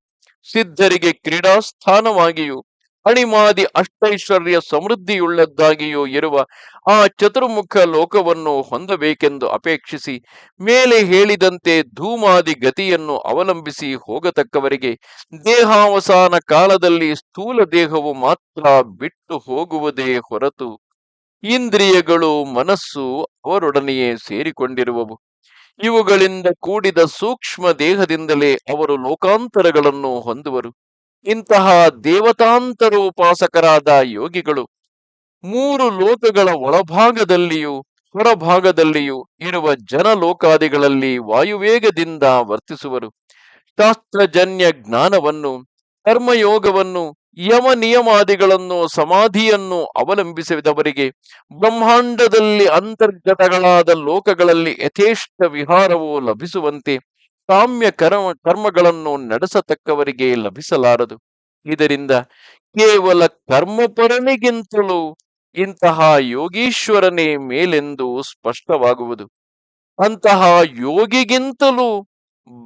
ಸಿದ್ಧರಿಗೆ ಕ್ರೀಡಾಸ್ಥಾನವಾಗಿಯೂ ಅಣಿಮಾದಿ ಅಷ್ಟೈಶ್ವರ್ಯ ಸಮೃದ್ಧಿಯುಳ್ಳದ್ದಾಗಿಯೂ ಇರುವ ಆ ಚತುರ್ಮುಖ ಲೋಕವನ್ನು ಹೊಂದಬೇಕೆಂದು ಅಪೇಕ್ಷಿಸಿ, ಮೇಲೆ ಹೇಳಿದಂತೆ ಧೂಮಾದಿ ಗತಿಯನ್ನು ಅವಲಂಬಿಸಿ ಹೋಗತಕ್ಕವರಿಗೆ ದೇಹಾವಸಾನ ಕಾಲದಲ್ಲಿ ಸ್ಥೂಲ ದೇಹವು ಮಾತ್ರ ಬಿಟ್ಟು ಹೋಗುವುದೇ ಹೊರತು ಇಂದ್ರಿಯಗಳು, ಮನಸ್ಸು ಅವರೊಡನೆಯೇ ಸೇರಿಕೊಂಡಿರುವವು. ಇವುಗಳಿಂದ ಕೂಡಿದ ಸೂಕ್ಷ್ಮ ದೇಹದಿಂದಲೇ ಅವರು ಲೋಕಾಂತರಗಳನ್ನು ಹೊಂದುವರು. ಇಂತಹ ದೇವತಾಂತರೋಪಾಸಕರಾದ ಯೋಗಿಗಳು ಮೂರು ಲೋಕಗಳ ಒಳಭಾಗದಲ್ಲಿಯೂ ಹೊರಭಾಗದಲ್ಲಿಯೂ ಇರುವ ಜನಲೋಕಾದಿಗಳಲ್ಲಿ ವಾಯುವೇಗದಿಂದ ವರ್ತಿಸುವರು. ಶಾಸ್ತ್ರಜನ್ಯ ಜ್ಞಾನವನ್ನು, ಕರ್ಮಯೋಗವನ್ನು ಯಮ ನಿಯಮಾದಿಗಳನ್ನು, ಸಮಾಧಿಯನ್ನು ಅವಲಂಬಿಸಿದವರಿಗೆ ಬ್ರಹ್ಮಾಂಡದಲ್ಲಿ ಅಂತರ್ಗತಗಳಾದ ಲೋಕಗಳಲ್ಲಿ ಯಥೇಷ್ಟ ವಿಹಾರವು ಲಭಿಸುವಂತೆ ಕಾಮ್ಯ ಕರ್ಮ, ಕರ್ಮಗಳನ್ನು ನಡೆಸತಕ್ಕವರಿಗೆ ಲಭಿಸಲಾರದು. ಇದರಿಂದ ಕೇವಲ ಕರ್ಮಪರನಿಗಿಂತಲೂ ಇಂತಹ ಯೋಗೀಶ್ವರನೇ ಮೇಲೆಂದು ಸ್ಪಷ್ಟವಾಗುವುದು. ಅಂತಹ ಯೋಗಿಗಿಂತಲೂ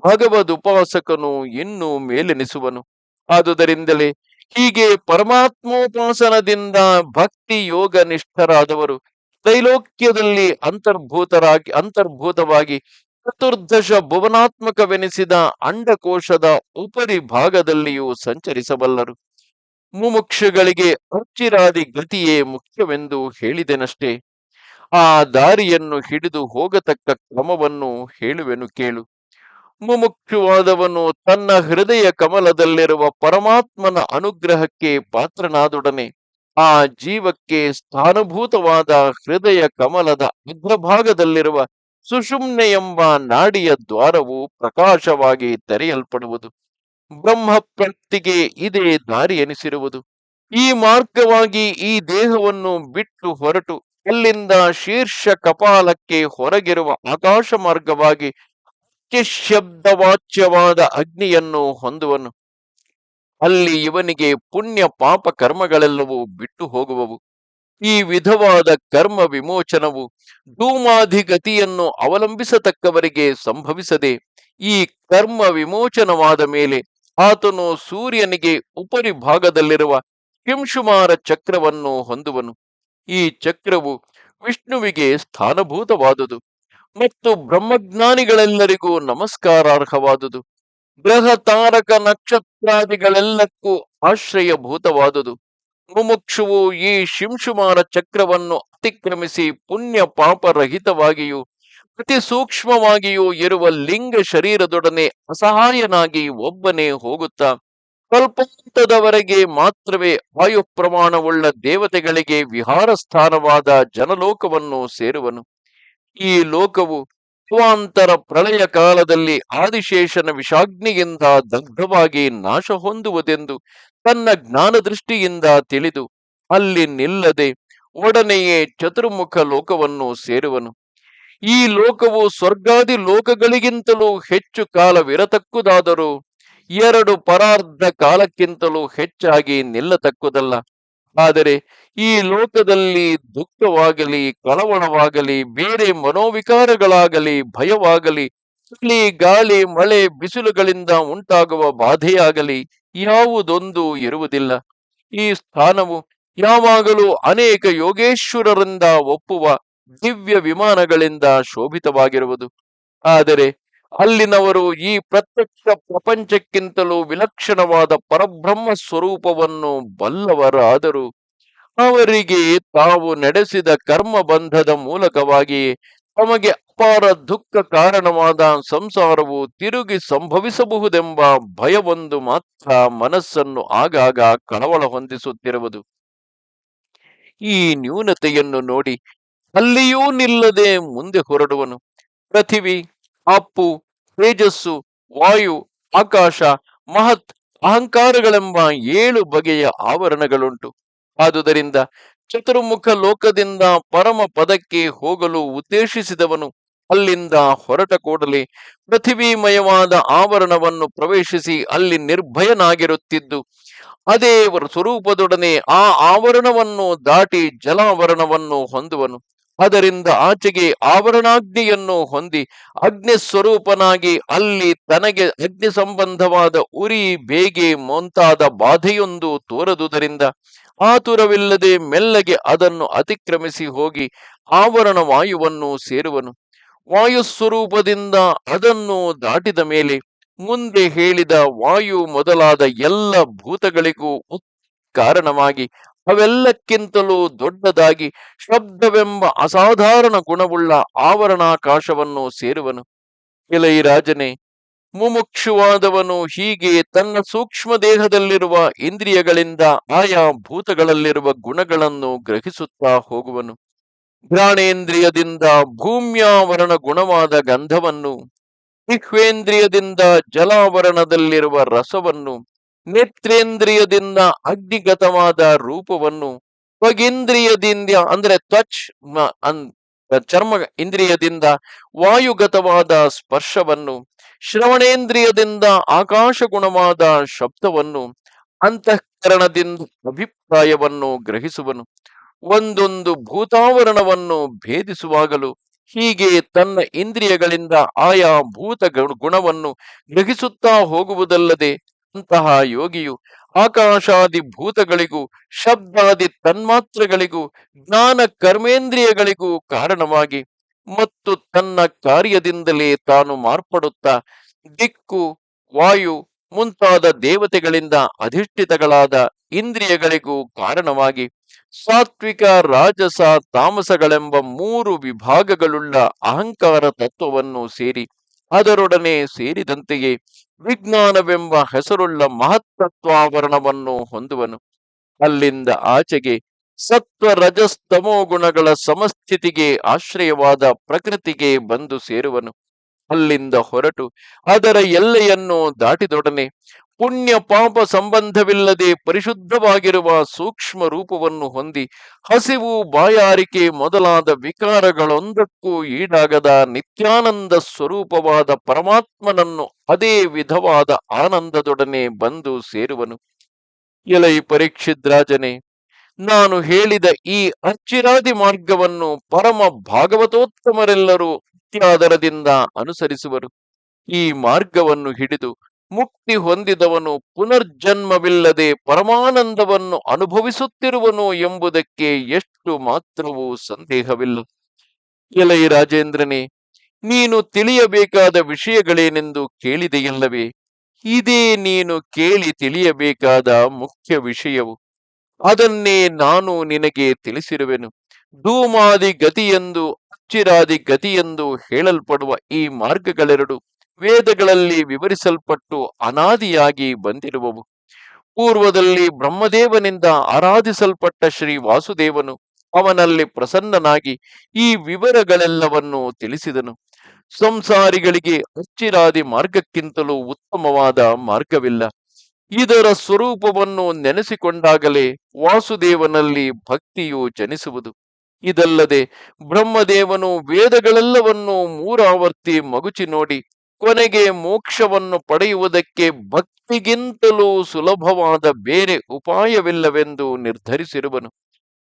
ಭಗವದ್ ಉಪಾಸಕನು ಇನ್ನೂ ಮೇಲೆನಿಸುವನು. ಆದುದರಿಂದಲೇ ಹೀಗೆ ಪರಮಾತ್ಮೋಪಾಸನದಿಂದ ಭಕ್ತಿ ಯೋಗ ನಿಷ್ಠರಾದವರು ತ್ರೈಲೋಕ್ಯದಲ್ಲಿ ಅಂತರ್ಭೂತರಾಗಿ, ಅಂತರ್ಭೂತವಾಗಿ ಚತುರ್ದಶ ಭುವನಾತ್ಮಕವೆನಿಸಿದ ಅಂಡಕೋಶದ ಉಪರಿ ಭಾಗದಲ್ಲಿಯೂ ಸಂಚರಿಸಬಲ್ಲರು. ಮುಮುಕ್ಷಗಳಿಗೆ ಅರ್ಚಿರಾದಿ ಗತಿಯೇ ಮುಖ್ಯವೆಂದು ಹೇಳಿದೆನಷ್ಟೇ. ಆ ದಾರಿಯನ್ನು ಹಿಡಿದು ಹೋಗತಕ್ಕ ಕ್ರಮವನ್ನು ಹೇಳುವೆನು ಕೇಳು. ಮುಮುಕ್ಷುವಾದವನು ತನ್ನ ಹೃದಯ ಕಮಲದಲ್ಲಿರುವ ಪರಮಾತ್ಮನ ಅನುಗ್ರಹಕ್ಕೆ ಪಾತ್ರನಾದೊಡನೆ ಆ ಜೀವಕ್ಕೆ ಸ್ಥಾನಭೂತವಾದ ಹೃದಯ ಕಮಲದ ಅಗ್ರಭಾಗದಲ್ಲಿರುವ ಸುಷುಮ್ನೆ ಎಂಬ ನಾಡಿಯ ದ್ವಾರವು ಪ್ರಕಾಶವಾಗಿ ತೆರೆಯಲ್ಪಡುವುದು. ಬ್ರಹ್ಮ ಇದೇ ದಾರಿ ಎನಿಸಿರುವುದು. ಈ ಮಾರ್ಗವಾಗಿ ಈ ದೇಹವನ್ನು ಬಿಟ್ಟು ಹೊರಟು ಅಲ್ಲಿಂದ ಶೀರ್ಷ ಕಪಾಲಕ್ಕೆ ಹೊರಗಿರುವ ಆಕಾಶ ಮಾರ್ಗವಾಗಿ ಶಬ್ದವಾಚ್ಯವಾದ ಅಗ್ನಿಯನ್ನು ಹೊಂದುವನು. ಅಲ್ಲಿ ಇವನಿಗೆ ಪುಣ್ಯ ಪಾಪ ಕರ್ಮಗಳೆಲ್ಲವೂ ಬಿಟ್ಟು ಹೋಗುವವು. ಈ ವಿಧವಾದ ಕರ್ಮ ವಿಮೋಚನವು ಧೂಮಾಧಿಗತಿಯನ್ನು ಅವಲಂಬಿಸತಕ್ಕವರಿಗೆ ಸಂಭವಿಸದೆ, ಈ ಕರ್ಮ ವಿಮೋಚನವಾದ ಮೇಲೆ ಆತನು ಸೂರ್ಯನಿಗೆ ಉಪರಿ ಭಾಗದಲ್ಲಿರುವ ಕಿಂಶುಮಾರ ಚಕ್ರವನ್ನು ಹೊಂದುವನು. ಈ ಚಕ್ರವು ವಿಷ್ಣುವಿಗೆ ಸ್ಥಾನಭೂತವಾದುದು. ಮತ್ತು ಬ್ರಹ್ಮಜ್ಞಾನಿಗಳೆಲ್ಲರಿಗೂ ನಮಸ್ಕಾರಾರ್ಹವಾದುದು. ಗ್ರಹ ತಾರಕ ನಕ್ಷತ್ರಾದಿಗಳೆಲ್ಲಕ್ಕೂ ಆಶ್ರಯಭೂತವಾದುದು. ಮುಮುಕ್ಷುವು ಈ ಶಿಂಶುಮಾರ ಚಕ್ರವನ್ನು ಅತಿಕ್ರಮಿಸಿ ಪುಣ್ಯ ಪಾಪರಹಿತವಾಗಿಯೂ, ಅತಿ ಸೂಕ್ಷ್ಮವಾಗಿಯೂ ಇರುವ ಲಿಂಗ ಶರೀರದೊಡನೆ ಅಸಹಾಯನಾಗಿ ಒಬ್ಬನೇ ಹೋಗುತ್ತಾ ಕಲ್ಪಂತದವರೆಗೆ ಮಾತ್ರವೇ ಆಯು ಪ್ರಮಾಣವುಳ್ಳ ದೇವತೆಗಳಿಗೆ ವಿಹಾರ ಸ್ಥಾನವಾದ ಜನಲೋಕವನ್ನು ಸೇರುವನು. ಈ ಲೋಕವು ಸ್ವಾಂತರ ಪ್ರಳಯ ಕಾಲದಲ್ಲಿ ಆದಿಶೇಷನ ವಿಷಾಗ್ನಿಗಿಂತ ದಗ್ಧವಾಗಿ ನಾಶ ಹೊಂದುವುದೆಂದು ತನ್ನ ಜ್ಞಾನ ದೃಷ್ಟಿಯಿಂದ ತಿಳಿದು ಅಲ್ಲಿ ನಿಲ್ಲದೆ ಒಡನೆಯೇ ಚತುರ್ಮುಖ ಲೋಕವನ್ನು ಸೇರುವನು. ಈ ಲೋಕವು ಸ್ವರ್ಗಾದಿ ಲೋಕಗಳಿಗಿಂತಲೂ ಹೆಚ್ಚು ಕಾಲವಿರತಕ್ಕುದಾದರೂ ಎರಡು ಪರಾರ್ಧ ಕಾಲಕ್ಕಿಂತಲೂ ಹೆಚ್ಚಾಗಿ ನಿಲ್ಲತಕ್ಕುದಲ್ಲ. ಆದರೆ ಈ ಲೋಕದಲ್ಲಿ ದುಃಖವಾಗಲಿ, ಕಳವಳವಾಗಲಿ, ಬೇರೆ ಮನೋವಿಕಾರಗಳಾಗಲಿ, ಭಯವಾಗಲಿ, ಚಳಿ, ಗಾಳಿ, ಮಳೆ, ಬಿಸಿಲುಗಳಿಂದ ಉಂಟಾಗುವ ಬಾಧೆಯಾಗಲಿ ಯಾವುದೊಂದು ಇರುವುದಿಲ್ಲ. ಈ ಸ್ಥಾನವು ಯಾವಾಗಲೂ ಅನೇಕ ಯೋಗೇಶ್ವರರಿಂದ ಒಪ್ಪುವ ದಿವ್ಯ ವಿಮಾನಗಳಿಂದ ಶೋಭಿತವಾಗಿರುವುದು. ಆದರೆ ಅಲ್ಲಿನವರು ಈ ಪ್ರತ್ಯಕ್ಷ ಪ್ರಪಂಚಕ್ಕಿಂತಲೂ ವಿಲಕ್ಷಣವಾದ ಪರಬ್ರಹ್ಮ ಸ್ವರೂಪವನ್ನು ಬಲ್ಲವರಾದರೂ. ಅವರಿಗೆ ತಾವು ನಡೆಸಿದ ಕರ್ಮ ಬಂಧದ ಮೂಲಕವಾಗಿ ತಮಗೆ ಅಪಾರ ದುಃಖ ಕಾರಣವಾದ ಸಂಸಾರವು ತಿರುಗಿ ಸಂಭವಿಸಬಹುದೆಂಬ ಭಯವೊಂದು ಮಾತ್ರ ಮನಸ್ಸನ್ನು ಆಗಾಗ ಕಳವಳ ಹೊಂದಿಸುತ್ತಿರುವುದು. ಈ ನ್ಯೂನತೆಯನ್ನು ನೋಡಿ ಅಲ್ಲಿಯೂ ನಿಲ್ಲದೆ ಮುಂದೆ ಹೊರಡುವನು. ಪೃಥಿವಿ, ಅಪ್ಪು ತೇಜಸ್ಸು, ವಾಯು, ಆಕಾಶ, ಮಹತ್ ಅಹಂಕಾರಗಳೆಂಬ ಏಳು ಬಗೆಯ ಆವರಣಗಳುಂಟು. ಆದುದರಿಂದ ಚತುರ್ಮುಖ ಲೋಕದಿಂದ ಪರಮ ಪದಕ್ಕೆ ಹೋಗಲು ಉದ್ದೇಶಿಸಿದವನು ಅಲ್ಲಿಂದ ಹೊರಟ ಕೂಡಲೇ ಪೃಥಿವಿಮಯವಾದ ಆವರಣವನ್ನು ಪ್ರವೇಶಿಸಿ ಅಲ್ಲಿ ನಿರ್ಭಯನಾಗಿರುತ್ತಿದ್ದು, ಅದೇ ಸ್ವರೂಪದೊಡನೆ ಆ ಆವರಣವನ್ನು ದಾಟಿ ಜಲಾವರಣವನ್ನು ಹೊಂದುವನು. ಅದರಿಂದ ಆಚೆಗೆ ಆವರಣಾಗ್ನಿಯನ್ನು ಹೊಂದಿ ಅಗ್ನಿ ಸ್ವರೂಪನಾಗಿ ಅಲ್ಲಿ ತನಗೆ ಅಗ್ನಿ ಸಂಬಂಧವಾದ ಉರಿ ಬೇಗೆ ಮುಂತಾದ ಬಾಧೆಯೊಂದು ತೋರದುದರಿಂದ ಆತುರವಿಲ್ಲದೆ ಮೆಲ್ಲಗೆ ಅದನ್ನು ಅತಿಕ್ರಮಿಸಿ ಹೋಗಿ ಆವರಣ ವಾಯುವನ್ನು ಸೇರುವನು. ವಾಯು ಸ್ವರೂಪದಿಂದ ಅದನ್ನು ದಾಟಿದ ಮೇಲೆ ಮುಂದೆ ಹೇಳಿದ ವಾಯು ಮೊದಲಾದ ಎಲ್ಲ ಭೂತಗಳಿಗೂ ಕಾರಣವಾಗಿ ಅವೆಲ್ಲಕ್ಕಿಂತಲೂ ದೊಡ್ಡದಾಗಿ ಶಬ್ದವೆಂಬ ಅಸಾಧಾರಣ ಗುಣವುಳ್ಳ ಆವರಣಾಕಾಶವನ್ನು ಸೇರುವನು. ಇಲೈ ರಾಜನೇ, ಮುಮುಕ್ಷುವಾದವನು ಹೀಗೆ ತನ್ನ ಸೂಕ್ಷ್ಮ ದೇಹದಲ್ಲಿರುವ ಇಂದ್ರಿಯಗಳಿಂದ ಆಯಾ ಭೂತಗಳಲ್ಲಿರುವ ಗುಣಗಳನ್ನು ಗ್ರಹಿಸುತ್ತಾ ಹೋಗುವನು. ಘ್ರಾಣೇಂದ್ರಿಯದಿಂದ ಭೂಮ್ಯಾವರಣ ಗುಣವಾದ ಗಂಧವನ್ನು ಜಿಹ್ವೇಂದ್ರಿಯದಿಂದ ಜಲಾವರಣದಲ್ಲಿರುವ ರಸವನ್ನು ನೇತ್ರೇಂದ್ರಿಯದಿಂದ ಅಗ್ನಿಗತವಾದ ರೂಪವನ್ನು ತ್ವಗೇಂದ್ರಿಯದಿಂದ ಅಂದ್ರೆ ತ್ವಚ್ ಚರ್ಮ ಇಂದ್ರಿಯದಿಂದ ವಾಯುಗತವಾದ ಸ್ಪರ್ಶವನ್ನು, ಶ್ರವಣೇಂದ್ರಿಯದಿಂದ ಆಕಾಶ ಗುಣವಾದ ಶಬ್ದವನ್ನು, ಅಂತಃಕರಣದಿಂದ ಅಭಿಪ್ರಾಯವನ್ನು ಗ್ರಹಿಸುವನು. ಒಂದೊಂದು ಭೂತಾವರಣವನ್ನು ಭೇದಿಸುವಾಗಲೂ ಹೀಗೆ ತನ್ನ ಇಂದ್ರಿಯಗಳಿಂದ ಆಯಾ ಭೂತ ಗುಣವನ್ನು ಗ್ರಹಿಸುತ್ತಾ ಹೋಗುವುದಲ್ಲದೆ ಅಂತಹ ಯೋಗಿಯು ಆಕಾಶಾದಿ ಭೂತಗಳಿಗೂ, ಶಬ್ದಾದಿ ತನ್ಮಾತ್ರಗಳಿಗೂ, ಜ್ಞಾನ ಕರ್ಮೇಂದ್ರಿಯಗಳಿಗೂ ಕಾರಣವಾಗಿ ಮತ್ತು ತನ್ನ ಕಾರ್ಯದಿಂದಲೇ ತಾನು ಮಾರ್ಪಡುತ್ತಾ ದಿಕ್ಕು, ವಾಯು ಮುಂತಾದ ದೇವತೆಗಳಿಂದ ಅಧಿಷ್ಠಿತಗಳಾದ ಇಂದ್ರಿಯಗಳಿಗೂ ಕಾರಣವಾಗಿ ಸಾತ್ವಿಕ, ರಾಜಸ, ತಾಮಸಗಳೆಂಬ ಮೂರು ವಿಭಾಗಗಳುಳ್ಳ ಅಹಂಕಾರ ತತ್ವವನ್ನು ಸೇರಿ ಅದರೊಡನೆ ಸೇರಿದಂತೆಯೇ ವಿಜ್ಞಾನವೆಂಬ ಹೆಸರುಳ್ಳ ಮಹತ್ತತ್ವಾವರಣವನ್ನು ಹೊಂದುವನು. ಅಲ್ಲಿಂದ ಆಚೆಗೆ ಸತ್ವ ರಜಸ್ತಮೋ ಗುಣಗಳ ಸಮಸ್ಥಿತಿಗೆ ಆಶ್ರಯವಾದ ಪ್ರಕೃತಿಗೆ ಬಂದು ಸೇರುವನು. ಅಲ್ಲಿಂದ ಹೊರಟು ಅದರ ಎಲ್ಲೆಯನ್ನು ದಾಟಿದೊಡನೆ ಪುಣ್ಯ ಪಾಪ ಸಂಬಂಧವಿಲ್ಲದೆ ಪರಿಶುದ್ಧವಾಗಿರುವ ಸೂಕ್ಷ್ಮ ರೂಪವನ್ನು ಹೊಂದಿ ಹಸಿವು ಬಾಯಾರಿಕೆ ಮೊದಲಾದ ವಿಕಾರಗಳೊಂದಕ್ಕೂ ಈಡಾಗದ ನಿತ್ಯಾನಂದ ಸ್ವರೂಪವಾದ ಪರಮಾತ್ಮನನ್ನು ಅದೇ ವಿಧವಾದ ಆನಂದದೊಡನೆ ಬಂದು ಸೇರುವನು. ಎಲೈ ಪರೀಕ್ಷಿದ್ರಾಜನೆ ನಾನು ಹೇಳಿದ ಈ ಅಚ್ಚಿರಾದಿ ಮಾರ್ಗವನ್ನು ಪರಮ ಭಾಗವತೋತ್ತಮರೆಲ್ಲರೂ ಅತ್ಯಾದರದಿಂದ ಅನುಸರಿಸುವರು. ಈ ಮಾರ್ಗವನ್ನು ಹಿಡಿದು ಮುಕ್ತಿ ಹೊಂದಿದವನು ಪುನರ್ಜನ್ಮವಿಲ್ಲದೆ ಪರಮಾನಂದವನ್ನು ಅನುಭವಿಸುತ್ತಿರುವನು ಎಂಬುದಕ್ಕೆ ಎಷ್ಟು ಮಾತ್ರವೂ ಸಂದೇಹವಿಲ್ಲ. ಎಲೈ ರಾಜೇಂದ್ರನೇ, ನೀನು ತಿಳಿಯಬೇಕಾದ ವಿಷಯಗಳೇನೆಂದು ಕೇಳಿದೆಯಲ್ಲವೇ? ಇದೇ ನೀನು ಕೇಳಿ ತಿಳಿಯಬೇಕಾದ ಮುಖ್ಯ ವಿಷಯವು. ಅದನ್ನೇ ನಾನು ನಿನಗೆ ತಿಳಿಸಿರುವೆನು. ಧೂಮಾದಿ ಗತಿಯೆಂದು ಅಚ್ಚಿರಾದಿ ಗತಿಯೆಂದು ಹೇಳಲ್ಪಡುವ ಈ ಮಾರ್ಗಗಳೆರಡು. ವೇದಗಳಲ್ಲಿ ವಿವರಿಸಲ್ಪಟ್ಟು ಅನಾದಿಯಾಗಿ ಬಂದಿರುವವು. ಪೂರ್ವದಲ್ಲಿ ಬ್ರಹ್ಮದೇವನಿಂದ ಆರಾಧಿಸಲ್ಪಟ್ಟ ಶ್ರೀ ವಾಸುದೇವನು ಅವನಲ್ಲಿ ಪ್ರಸನ್ನನಾಗಿ ಈ ವಿವರಗಳೆಲ್ಲವನ್ನು ತಿಳಿಸಿದನು. ಸಂಸಾರಿಗಳಿಗೆ ಅಚ್ಚಿರಾದಿ ಮಾರ್ಗಕ್ಕಿಂತಲೂ ಉತ್ತಮವಾದ ಮಾರ್ಗವಿಲ್ಲ. ಇದರ ಸ್ವರೂಪವನ್ನು ನೆನೆಸಿಕೊಂಡಾಗಲೇ ವಾಸುದೇವನಲ್ಲಿ ಭಕ್ತಿಯು ಜನಿಸುವುದು. ಇದಲ್ಲದೆ ಬ್ರಹ್ಮದೇವನು ವೇದಗಳೆಲ್ಲವನ್ನು ಮೂರಾವರ್ತಿ ಮಗುಚಿ ನೋಡಿ ಕೊನೆಗೆ ಮೋಕ್ಷವನ್ನು ಪಡೆಯುವುದಕ್ಕೆ ಭಕ್ತಿಗಿಂತಲೂ ಸುಲಭವಾದ ಬೇರೆ ಉಪಾಯವಿಲ್ಲವೆಂದು ನಿರ್ಧರಿಸಿರುವನು.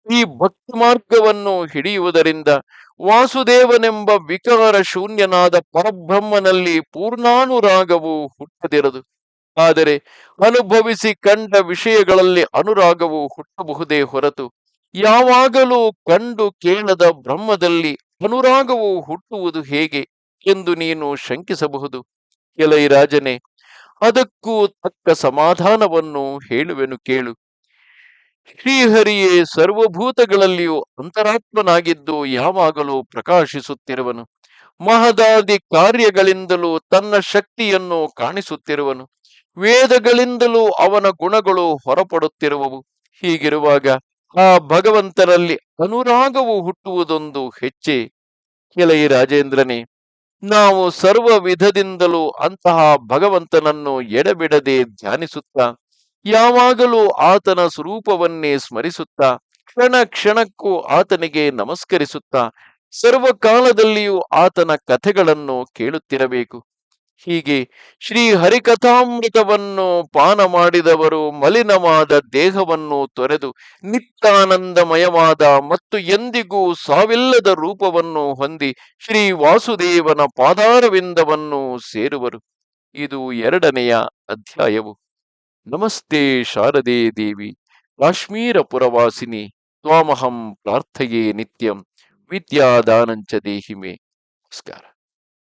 ಈ ಭಕ್ತಿ ಮಾರ್ಗವನ್ನು ಹಿಡಿಯುವುದರಿಂದ ವಾಸುದೇವನೆಂಬ ವಿಕಾರ ಶೂನ್ಯನಾದ ಪರಬ್ರಹ್ಮನಲ್ಲಿ ಪೂರ್ಣಾನುರಾಗವು ಹುಟ್ಟದಿರದು. ಆದರೆ ಅನುಭವಿಸಿ ಕಂಡ ವಿಷಯಗಳಲ್ಲಿ ಅನುರಾಗವು ಹುಟ್ಟಬಹುದೇ ಹೊರತು ಯಾವಾಗಲೂ ಕಂಡು ಕೇಳದ ಬ್ರಹ್ಮದಲ್ಲಿ ಅನುರಾಗವು ಹುಟ್ಟುವುದು ಹೇಗೆ? ಎಂದು ನೀನು ಶಂಕಿಸಬಹುದು. ಎಲೈ ರಾಜನೇ, ಅದಕ್ಕೂ ತಕ್ಕ ಸಮಾಧಾನವನ್ನು ಹೇಳುವೆನು ಕೇಳು. ಶ್ರೀಹರಿಯೇ, ಸರ್ವಭೂತಗಳಲ್ಲಿಯೂ ಅಂತರಾತ್ಮನಾಗಿದ್ದು ಯಾವಾಗಲೂ ಪ್ರಕಾಶಿಸುತ್ತಿರುವನು. ಮಹದಾದಿ ಕಾರ್ಯಗಳಿಂದಲೂ ತನ್ನ ಶಕ್ತಿಯನ್ನು ಕಾಣಿಸುತ್ತಿರುವನು. ವೇದಗಳಿಂದಲೂ ಅವನ ಗುಣಗಳು ಹೊರಪಡುತ್ತಿರುವವು. ಹೀಗಿರುವಾಗ ಆ ಭಗವಂತರಲ್ಲಿ ಅನುರಾಗವು ಹುಟ್ಟುವುದೊಂದು ಹೆಚ್ಚೆ. ಕೆಲೈ ರಾಜೇಂದ್ರನೇ ನಾವು ಸರ್ವ ವಿಧದಿಂದಲೂ ಅಂತಹ ಭಗವಂತನನ್ನು ಎಡಬಿಡದೆ ಧ್ಯಾನಿಸುತ್ತಾ, ಯಾವಾಗಲೂ ಆತನ ಸ್ವರೂಪವನ್ನೇ ಸ್ಮರಿಸುತ್ತಾ, ಕ್ಷಣ ಕ್ಷಣಕ್ಕೂ ಆತನಿಗೆ ನಮಸ್ಕರಿಸುತ್ತಾ ಸರ್ವಕಾಲದಲ್ಲಿಯೂ ಆತನ ಕಥೆಗಳನ್ನು ಕೇಳುತ್ತಿರಬೇಕು. ಹೀಗೆ ಶ್ರೀ ಹರಿಕಥಾಮೃತವನ್ನು ಪಾನ ಮಾಡಿದವರು ಮಲಿನವಾದ ದೇಹವನ್ನು ತೊರೆದು ನಿತ್ಯಾನಂದಮಯವಾದ ಮತ್ತು ಎಂದಿಗೂ ಸಾವಿಲ್ಲದ ರೂಪವನ್ನು ಹೊಂದಿ ಶ್ರೀ ವಾಸುದೇವನ ಪಾದಾರವಿಂದವನ್ನು ಸೇರುವರು. ಇದು ಎರಡನೆಯ ಅಧ್ಯಾಯವು. ನಮಸ್ತೆ ಶಾರದೆ ದೇವಿ ಕಾಶ್ಮೀರ ಪುರವಾಸಿನಿ ತ್ವಾಮಹಂ ಪ್ರಾರ್ಥೆಯೇ ನಿತ್ಯಂ, ವಿದ್ಯಾದಾನಂಚ ದೇಹಿಮೆ. ನಮಸ್ಕಾರ.